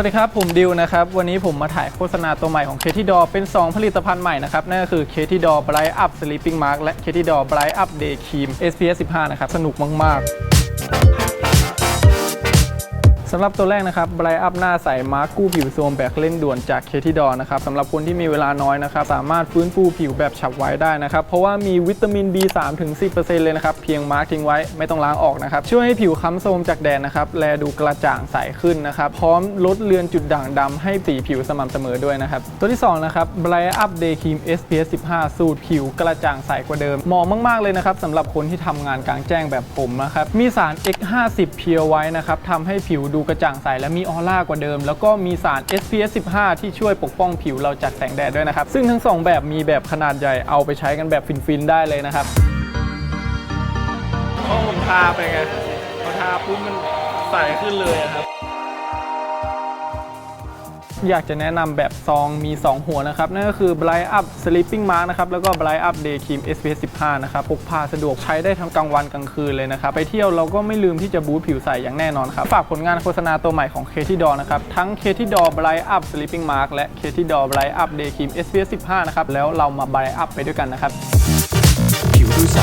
วัสดีครับ ผมดิวนะครับ วันนี้ผมมาถ่ายโฆษณาตัวใหม่ของ k t d o เป็น 2 ผลิตภัณฑ์ใหม่นะครับ นั่นก็คือ k t d o Bright Up Sleeping Mask และ k t d o Bright Up Day Cream SPF 15 นะครับ สนุกมาก ๆ สำหรับตัวแรกนะครับ Bright Up หน้าใสมาร์กกู้ผิวโทรมแบบเร่งด่วนจาก k t d o นะครับสำหรับคนที่มีเวลาน้อยนะครับ สามารถฟื้นฟูผิวแบบฉับไวได้นะครับ เพราะว่ามีวิตามิน B3 ถึง 10%เลยนะครับ เพียงมาร์กทิ้งไว้ไม่ต้องล้างออกนะครับ ช่วยให้ผิวค้ำโทรมจากแดดนะครับ แลดูกระจ่างใสขึ้นนะครับ พร้อมลดเลือนจุดด่างดำให้สีผิวสม่ำเสมอด้วยนะครับ ตัวที่2นะครับ Bright Up Day Cream SPF 15 สูตรผิวกระจ่างใสกว่าเดิมเหมาะมากๆเลยนะครับสำหรับคนที่ทำงานกลางแจ้งแบบผมนะครับมีสาร X50 เพียวไว้นะครับทำให้ผิวดูกระจ่างใสและมีออร่ากว่าเดิม แล้วก็มีสาร SPF 15 ที่ช่วยปกป้องผิวเราจากแสงแดดด้วยนะครับ ซึ่งทั้งสองแบบมีแบบขนาดใหญ่เอาไปใช้กันแบบฟินๆได้เลยนะครับพอผมทาไปไงพอทาปุ๊บมันใสขึ้นเลยครับ อยากจะแนะนำแบบซองมี 2 หัวนะครับ นั่นก็คือ Bright Up Sleeping Mask นะครับ แล้วก็ Bright Up Day Cream SPF 15 นะครับ พกพาสะดวกใช้ได้ทั้งกลางวันกลางคืนเลยนะครับ ไปเที่ยวเราก็ไม่ลืมที่จะบูสต์ผิวใสอย่างแน่นอนครับ ฝากผลงานโฆษณาตัวใหม่ของ k t d o นะครับ ทั้ง k t d o Bright Up Sleeping Mask และ k t d o Bright Up Day Cream SPF 15 นะครับ แล้วเรามา Bright Up ไปด้วยกันนะครับ ผิวดูใส